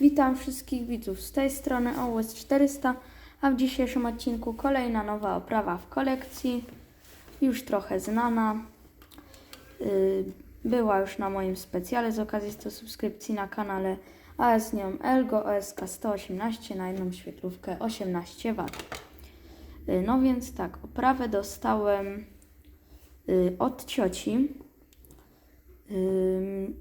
Witam wszystkich widzów z tej strony OS 400, a w dzisiejszym odcinku kolejna nowa oprawa w kolekcji, już trochę znana. Yy, Była już na moim specjale z okazji 100 subskrypcji na kanale, a z nią Elgo OSK 118 na jedną świetlówkę 18 W. Yy, No więc tak, oprawę dostałem yy, od cioci. Mm,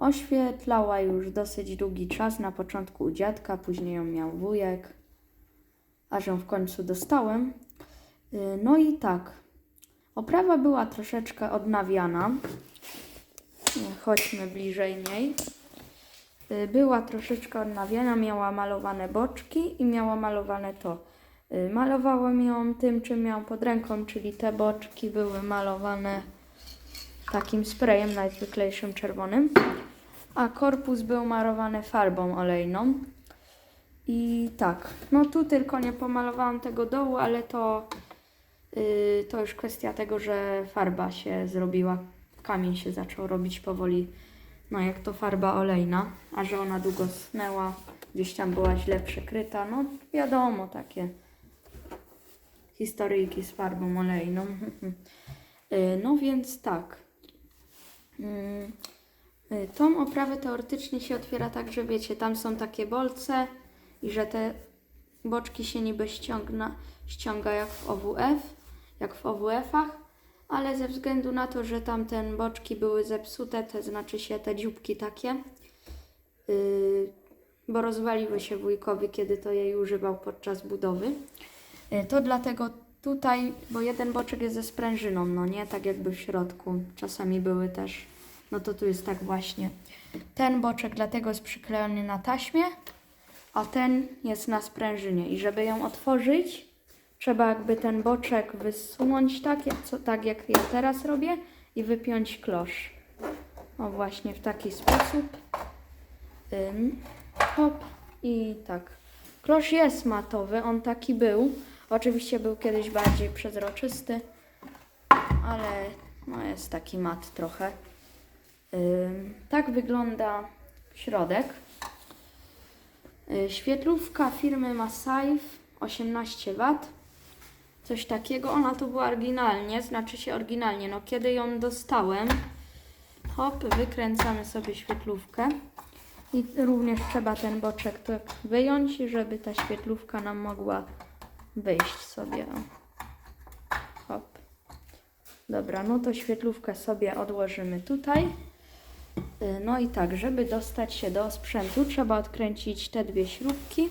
Oświetlała już dosyć długi czas, na początku u dziadka, później ją miał wujek, aż ją w końcu dostałem. Yy, No i tak, oprawa była troszeczkę odnawiana. Chodźmy bliżej niej. Yy, Była troszeczkę odnawiana, miała malowane boczki i miała malowane to. Yy, Malowałem ją tym, czym miałam pod ręką, czyli te boczki były malowane takim sprayem najzwyklejszym czerwonym, a korpus był malowany farbą olejną. I tak, no tu tylko nie pomalowałam tego dołu, ale to, yy, to już kwestia tego, że farba się zrobiła, kamień się zaczął robić powoli, no jak to farba olejna, a że ona długo snęła, gdzieś tam była źle przykryta, no wiadomo, takie historyjki z farbą olejną. Yy, No więc tak. Mm, y, Tą oprawę teoretycznie się otwiera tak, że wiecie, tam są takie bolce i że te boczki się niby ściągna, ściąga jak w OWF, jak w OWF-ach, ale ze względu na to, że tamten boczki były zepsute, to znaczy się te dzióbki takie, yy, bo rozwaliły się wujkowi, kiedy to jej używał podczas budowy. Y, To dlatego tutaj, bo jeden boczek jest ze sprężyną, no nie, tak jakby w środku. Czasami były też, no to tu jest tak właśnie. Ten boczek dlatego jest przyklejony na taśmie, a ten jest na sprężynie. I żeby ją otworzyć, trzeba jakby ten boczek wysunąć tak, jak, co, tak jak ja teraz robię i wypiąć klosz. O właśnie w taki sposób. Ym, hop i tak. Klosz jest matowy, on taki był. Oczywiście był kiedyś bardziej przezroczysty, ale no jest taki mat trochę. Tak wygląda środek. Y, Świetlówka firmy Masaif 18 W. Coś takiego. Ona tu była oryginalnie, znaczy się oryginalnie. No kiedy ją dostałem, hop, wykręcamy sobie świetlówkę. I również trzeba ten boczek tak wyjąć, żeby ta świetlówka nam mogła wyjść sobie. Hop. Dobra, no to świetlówkę sobie odłożymy tutaj. Y, No i tak, żeby dostać się do sprzętu, trzeba odkręcić te dwie śrubki.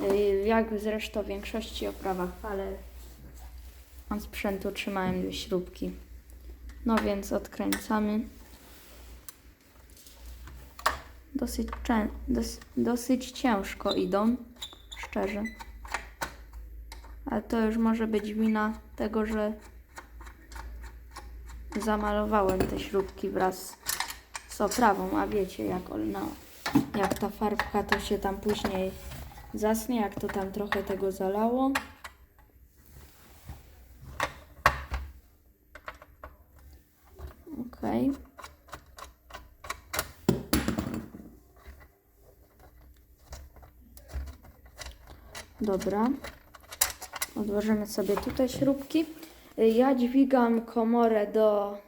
Y, Jak zresztą w większości oprawach, ale od sprzętu trzymałem dwie śrubki. No więc odkręcamy. Dosyć, dos, dosyć ciężko idą, szczerze. Ale to już może być wina tego, że zamalowałem te śrubki wraz z oprawą, a wiecie jak ona, jak ta farbka to się tam później zasnie, jak to tam trochę tego zalało. Okej. Dobra. Odłożymy sobie tutaj śrubki. Ja dźwigam komorę do.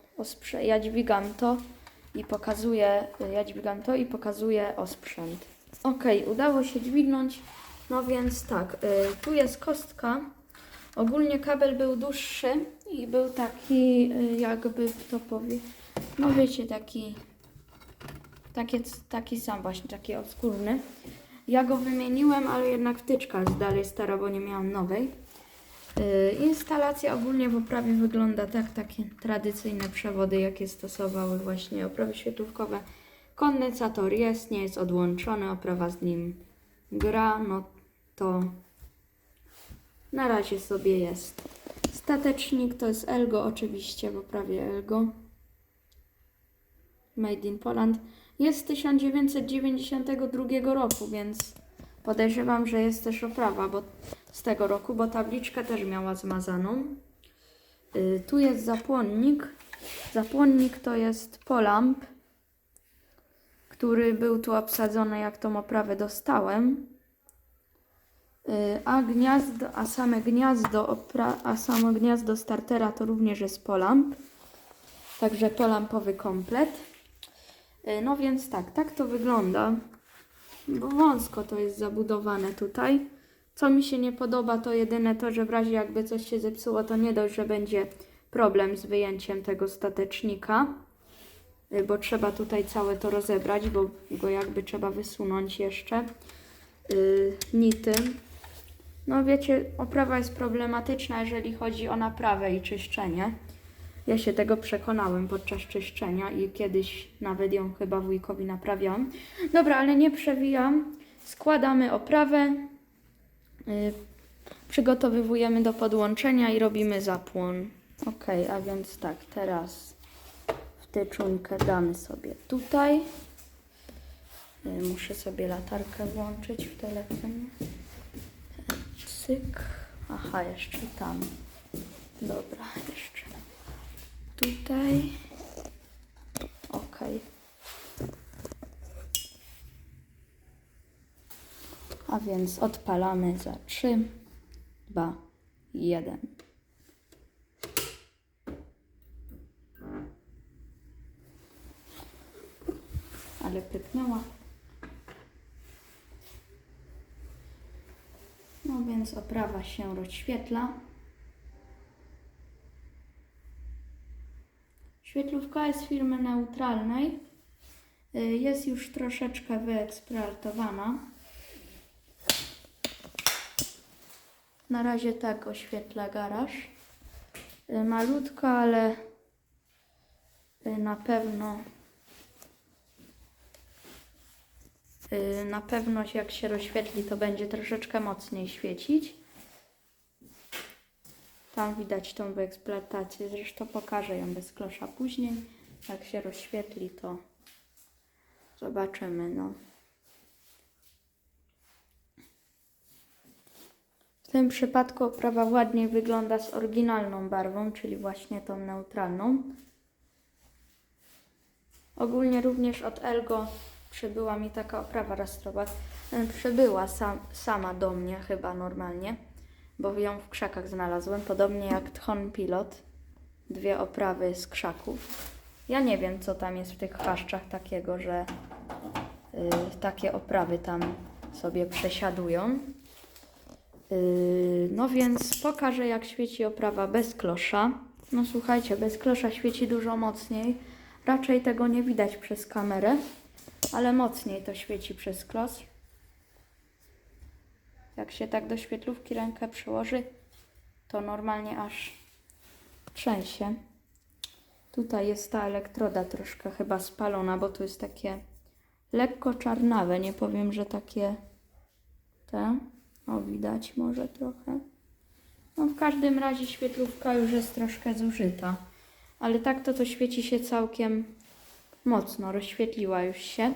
Ja dźwigam to i pokazuję, y, ja dźwigam to i pokazuję osprzęt. Ok, udało się dźwignąć. No więc tak, y, tu jest kostka. Ogólnie kabel był dłuższy i był taki, y, jakby to powie, no wiecie, taki, taki, taki sam właśnie, taki obskurny. Ja go wymieniłem, ale jednak wtyczka jest dalej stara, bo nie miałam nowej. Yy, Instalacja ogólnie w oprawie wygląda tak, takie tradycyjne przewody, jakie stosowały właśnie oprawy świetlówkowe. Kondensator jest, nie jest odłączony, oprawa z nim gra, no to na razie sobie jest. Statecznik to jest Elgo oczywiście, w oprawie Elgo. Made in Poland. Jest z 1992 roku, więc podejrzewam, że jest też oprawa bo z tego roku, bo tabliczkę też miała zmazaną. Y, tu jest zapłonnik. Zapłonnik to jest Polamp który był tu obsadzony, jak tą oprawę dostałem. Y, A gniazdo, a same gniazdo, opra, a samo gniazdo startera to również jest polamp. Także polampowy komplet. Y, No więc tak, tak to wygląda. Wąsko to jest zabudowane tutaj. Co mi się nie podoba, to jedyne to, że w razie jakby coś się zepsuło, to nie dość, że będzie problem z wyjęciem tego statecznika, y, bo trzeba tutaj całe to rozebrać, bo go jakby trzeba wysunąć jeszcze. Yy, nity. No wiecie, oprawa jest problematyczna, jeżeli chodzi o naprawę i czyszczenie. Ja się tego przekonałem podczas czyszczenia i kiedyś nawet ją chyba wujkowi naprawiałam. Dobra, ale nie przewijam. Składamy oprawę, przygotowywujemy do podłączenia i robimy zapłon. Ok, a więc tak, teraz wtyczunkę damy sobie tutaj. Y, Muszę sobie latarkę włączyć w telefonie. Cyk. Aha, jeszcze tam. Dobra, jeszcze tutaj. Ok. A więc odpalamy za 3, 2, 1. Ale pyknęła. No więc oprawa się rozświetla. Świetlówka jest firmy neutralnej. Y, Jest już troszeczkę wyeksploatowana. Na razie tak oświetla garaż. Y, Malutko, ale y, na pewno y, na pewno jak się rozświetli, to będzie troszeczkę mocniej świecić. Tam widać tą wyeksploatację, zresztą pokażę ją bez klosza później. Jak się rozświetli, to zobaczymy. No. W tym przypadku oprawa ładniej wygląda z oryginalną barwą, czyli właśnie tą neutralną. Ogólnie również od Elgo przybyła mi taka oprawa rastrowa. Przybyła sam, sama do mnie chyba normalnie, bo ją w krzakach znalazłem, podobnie jak Tchon Pilot. Dwie oprawy z krzaków. Ja nie wiem, co tam jest w tych chaszczach takiego, że y, takie oprawy tam sobie przesiadują. Yy, no więc pokażę jak świeci oprawa bez klosza. No słuchajcie, bez klosza świeci dużo mocniej. Raczej tego nie widać przez kamerę, ale mocniej to świeci przez klos. Jak się tak do świetlówki rękę przyłoży, to normalnie aż trzęsie. Tutaj jest ta elektroda troszkę chyba spalona, bo tu jest takie lekko czarnawe. Nie powiem, że takie te. O, widać może trochę. No w każdym razie świetlówka już jest troszkę zużyta. Ale tak to to świeci się całkiem mocno. Rozświetliła już się.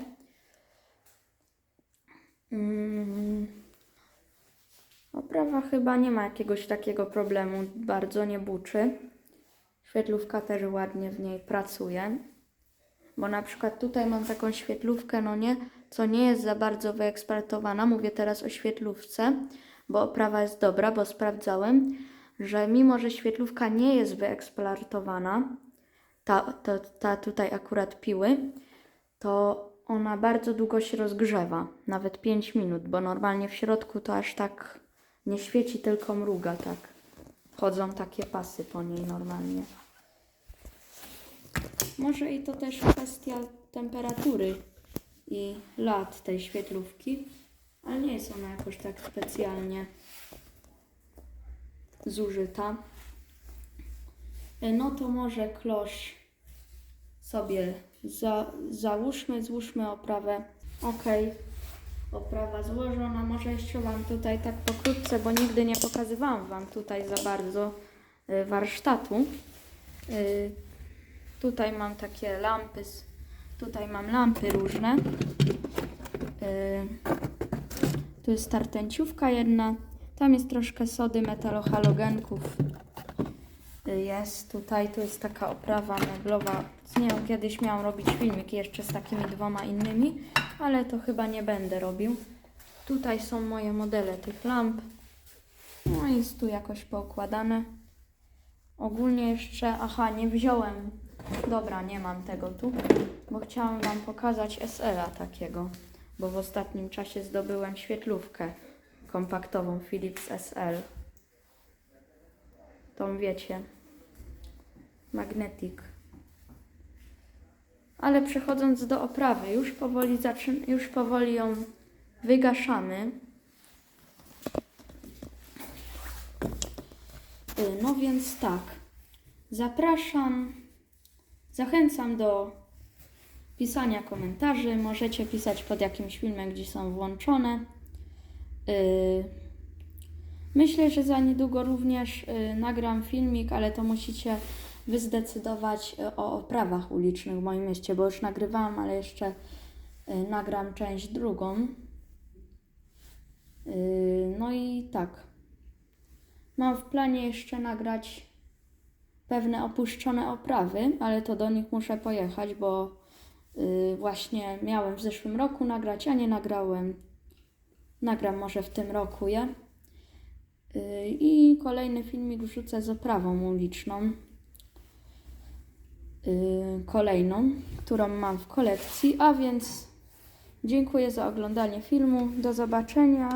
Mm. Oprawa chyba nie ma jakiegoś takiego problemu. Bardzo nie buczy. Świetlówka też ładnie w niej pracuje. Bo na przykład tutaj mam taką świetlówkę, no nie, co nie jest za bardzo wyeksploatowana. Mówię teraz o świetlówce, bo oprawa jest dobra, bo sprawdzałem, że mimo, że świetlówka nie jest wyeksploatowana, ta, ta, ta tutaj akurat piły, to ona bardzo długo się rozgrzewa, nawet 5 minut, bo normalnie w środku to aż tak nie świeci, tylko mruga tak. Chodzą takie pasy po niej normalnie. Może i to też kwestia temperatury i lat tej świetlówki, ale nie jest ona jakoś tak specjalnie zużyta. E, No to może klosz sobie za, załóżmy, złóżmy oprawę. Ok, oprawa złożona. Może jeszcze Wam tutaj tak pokrótce, bo nigdy nie pokazywałam Wam tutaj za bardzo y, warsztatu. Y, Tutaj mam takie lampy, z- tutaj mam lampy różne. Y, Tu jest tartęciówka jedna, tam jest troszkę sody metallohalogenków. Y, Jest tutaj, tu jest taka oprawa meblowa Z nią kiedyś miałam robić filmik jeszcze z takimi dwoma innymi, ale to chyba nie będę robił. Tutaj są moje modele tych lamp. No jest tu jakoś poukładane. Ogólnie jeszcze, aha, nie wziąłem. Dobra, nie mam tego tu, bo chciałam Wam pokazać SL-a takiego, bo w ostatnim czasie zdobyłem świetlówkę kompaktową Philips SL. Tą wiecie, Magnetic. Ale przechodząc do oprawy, już powoli, zaczyn- już powoli ją wygaszamy. Y, No więc tak, zapraszam, zachęcam do pisania komentarzy. Możecie pisać pod jakimś filmem, gdzie są włączone. Y, Myślę, że za niedługo również y, nagram filmik, ale to musicie wy zdecydować y, o oprawach ulicznych w moim mieście, bo już nagrywałam, ale jeszcze nagram część drugą. No i tak. Mam w planie jeszcze nagrać pewne opuszczone oprawy, ale to do nich muszę pojechać, bo y, właśnie miałem w zeszłym roku nagrać, a nie nagrałem. Nagram może w tym roku je. Y, I kolejny filmik wrzucę z oprawą uliczną. Y, Kolejną, którą mam w kolekcji. A więc dziękuję za oglądanie filmu. Do zobaczenia.